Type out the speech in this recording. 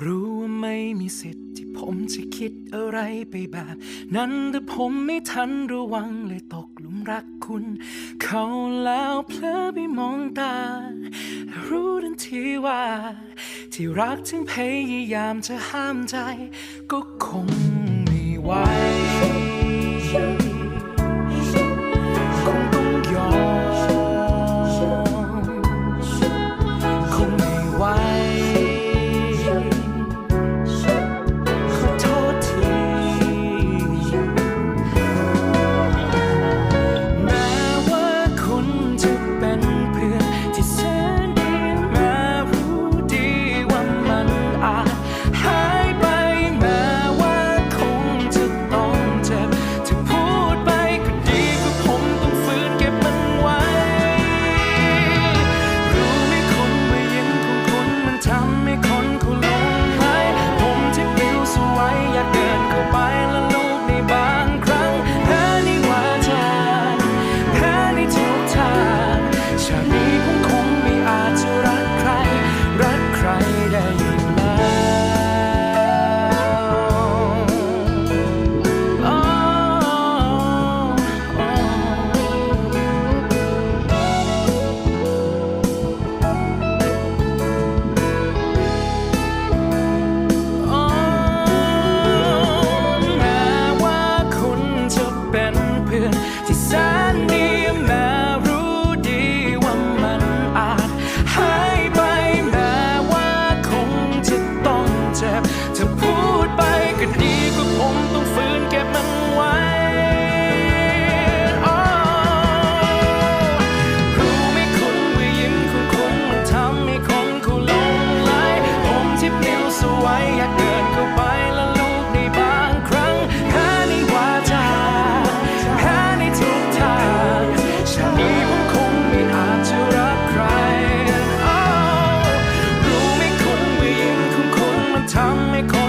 รู้ว่าไม่มีสิทธิ์ที่ผมจะคิดอะไรไปแบบ นั้นแต่ผมไม่ทันระวังเลยตกหลุมรักคุณ เขาแล้วเพลอไปมองตา รู้ทันทีว่า ที่รักถึงพยายามจะห้ามใจ ก็คงไม่ไหว Time atomic. Home.